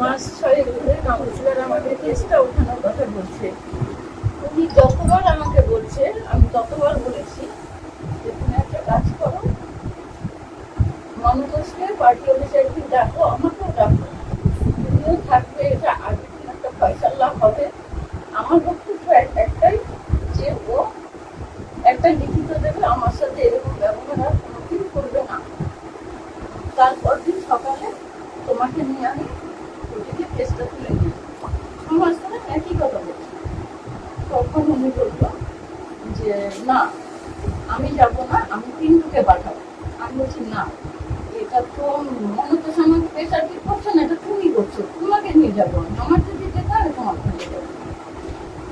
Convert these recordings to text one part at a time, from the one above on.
মাস ছয় ধরে কাউন্সিলর আমাকে কেসটা ওঠানোর কথা বলছে। উনি যতবার আমাকে বলছে, আমি ততবার বলেছি যে তুমি একটা কাজ করো। মমতাজকে পার্টি অফিসে একদিন ডাকো, আমাকেও ডাকো। তুমিও থাকবে, এটা আগের দিন একটা ফয়সাল্লা হবে? আমার বক্তব্য একটাই যে ও একটা লিখিত দেবে, আমার সাথে এরকম ব্যবহার আর কোনোদিন করবে না। তারপর দিন সকালে তোমাকে নিয়ে আমি কেসটা তুলে নিই সমাজ ধরে একই কথা বলছি তখন উনি বলল যে, না, আমি যাব না, আমি পিন্টুকে পাঠাবো। আমি বলছি, না, এটা তো মমতা আমাকে প্রেশার কি করছ না, এটা তুমি করছ, তোমাকে নিয়ে যাব আমি। আমার যদি যেতে হয়, তোমাকে নিয়ে যাব।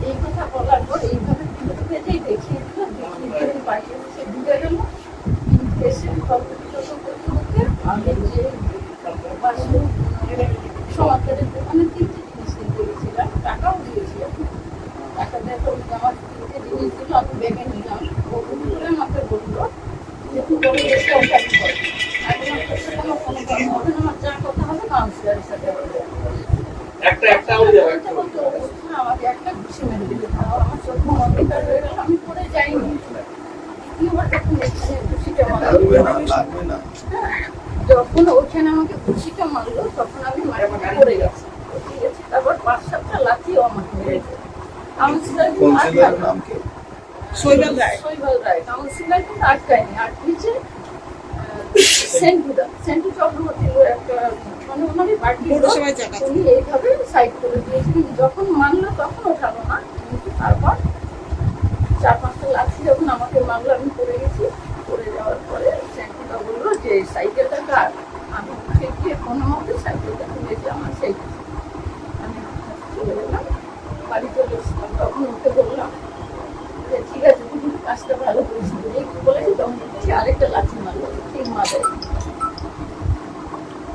এই কথা বলার পর এইভাবে পেটেই দেখিয়ে দিল দেখিয়ে বাড়ি এসে ঢুকে গেল। এসে গল্প টল্প করতে করতে আমি যে পাশে সমাজের দোকানে তিনটে জিনিস কিনতে গেছিলাম টাকাও দিয়েছিলাম। টাকা দেখো আমার তিনটে জিনিস দিল আমি ব্যাগে নিলাম। ও করে আমাকে বলল যে তুই বলে কর আমি সাথে আমার কোনো কথা হবে না আমার যা কথা হবে কাউন্সিলারের সাথে হবে একটা একটা হয়ে যাবে একটা আমাকে একটা ঘুষি মেরে দিলে। তাও আমার চোখ অন্ধকার হয়ে গেল আমি পড়ে যাইনি। দ্বিতীয়বার যখন ঘুষিটা লাগবে লাগবে না। যখন ওখানে আমাকে ঘুষিটা মারলো তখন আমি মাটিতে পড়ে গেছি। ঠিক আছে? তারপর পাঁচ সাতটা লাঠিও আমাকে মেরেছে। কাউন্সিলর কিন্তু নাম কি? শৈবাল রায়। শৈবাল রায়। কাউন্সিলর কিন্তু আটকায়নি। আটকেছে সেন্টুদা সেন্টু চক্রবর্তী একটা মানে ওনারই পার্টি উনি এইভাবে সাইড করে দিয়েছিলেন যখন মানলো তখন ওঠালো না। কিন্তু তারপর চার পাঁচটা লাঠি যখন আমাকে মারলো আমি পড়ে গেছি। পড়ে যাওয়ার পরে যে সাইকেলটা কার আমি উঠে কোনো মতে সাইকেলটা তুলেছি আমার সাইকেল আমি চলে গেলাম। বাড়ি চলে এসেছিলাম, তখন ওকে বললাম যে, ঠিক আছে কিন্তু কাজটা ভালো করেছিস এই বলেছি তখন দেখছি আরেকটা লাঠি মারলো। ঠিক মাথায়।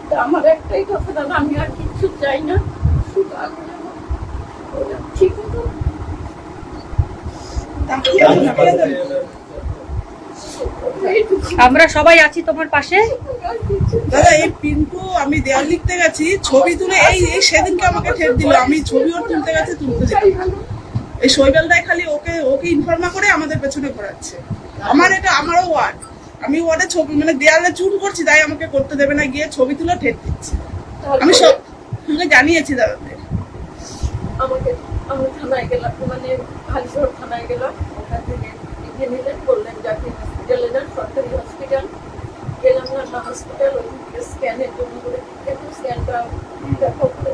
তা আমার একটাই কথা দাদা আমি আর কিচ্ছু চাই না, শুধু ওটা। ঠিক মতো? আমরা সবাই আছি তোমার পাশে। দাদা এই পিন্টু আমি দেয়াল লিখতে গেছি ছবি তুলে এই এই সেদিনকে আমাকে ঠেট দিল। আমি ছবি ওর তুলতে গেছে তুলতে চাই যাই। এই শৈবাল রায় খালি ওকে ওকে ইনফর্ম করে আমাদের পেছনে ঘোরাচ্ছে। আমার এটা আমারও ওয়ার্ড। আমি ওয়ার্ডে ছবি মানে দেয়ালে চুন করছি তাই আমাকে করতে দেবে না গিয়ে ছবি তুলে ঠেট দিচ্ছে। আমি সব তোকে জানিয়েছি দাদাদের। আমাকে আমি থানায় গেলাম মানে হালিশহর থানায় গেলাম ওখান থেকে লিখে নিলেন বললেন যাকে হসপিটালে যান সরকারি হসপিটাল গেলাম না হসপিটাল ওই স্ক্যানের জন্য করে একটু স্ক্যানটা দেখো করে।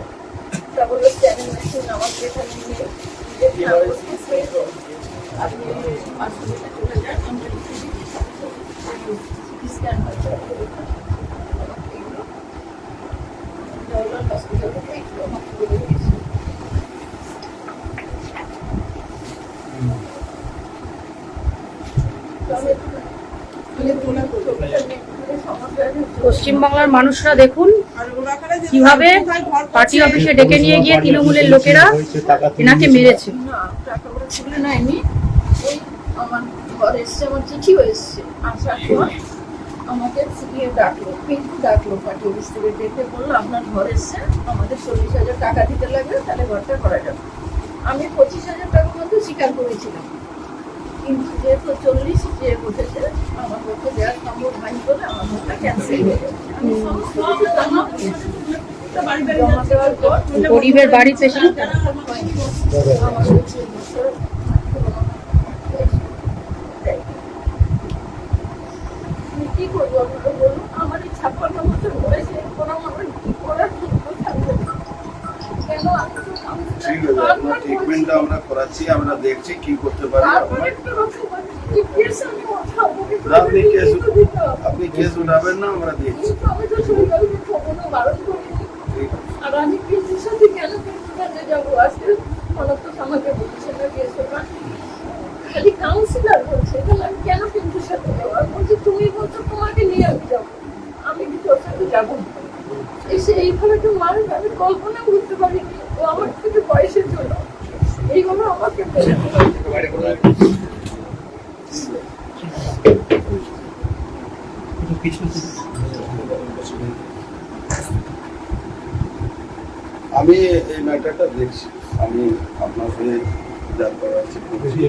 তা বলল স্ক্যানের মেশিন আমার যেখানে নিয়ে আপনি হসপিটালে চলে যান আমরা স্ক্যান হচ্ছে হসপিটাল থেকে একটু আমাকে বলে দিয়েছে পশ্চিমবাংলার মানুষরা দেখুন কীভাবে পার্টি অফিসে ডেকে নিয়ে গিয়ে তৃণমূলের লোকেরা এনাকে মেরেছে। আমার ঘরে এসছে আমার চিঠিও এসছে। আসার পর আমাকে সিপিএ ডাকলো কিন্তু ডাকলো পার্টি অফিস থেকে ডেকে বলল আপনার ঘর এসছে আমাদের চল্লিশ হাজার টাকা দিতে লাগবে তাহলে ঘরটা করা যাবে। আমি পঁচিশ হাজার টাকার মধ্যে স্বীকার করেছিলাম। কিন্তু যেহেতু চল্লিশ যে বসেছে আমার পক্ষে দেওয়া সম্ভব হয়নি বলে আমার ঘরটা ক্যান্সেল হয়ে গেছে। আমি সমস্ত দেওয়ার গরিবের বাড়ি আমি কি করব আপনারা বলুন? আমার এই ছাপ্পান্ন বছর বয়সে কোনো আমার কি করার। কেন আমি তো ট্রিটমেন্টটা আমরা করাচ্ছি আমরা দেখছি কি করতে পারি। আপনি কেস? আপনি কেস উঠাবেন না আমরা দেখছি। আর আমি পিসির সাথে কেন পিসির যাব? আজকে অনেক তো আমাকে বলছে না খালি কাউন্সিলার বলছে তাহলে আমি কেন পিন্টুর সাথে যাব? আর বলছে তুমি বলছো তোমাকে নিয়ে আমি যাব। আমি কি তোর সাথে যাব। এসে এইভাবে তো মানুষ আমি কল্পনা করতে পারিনি। ও আমার থেকে বয়সের জন্য আমি এই ম্যাটারটা দেখছি আমি আপনার হয়ে যা করার আছে করছি।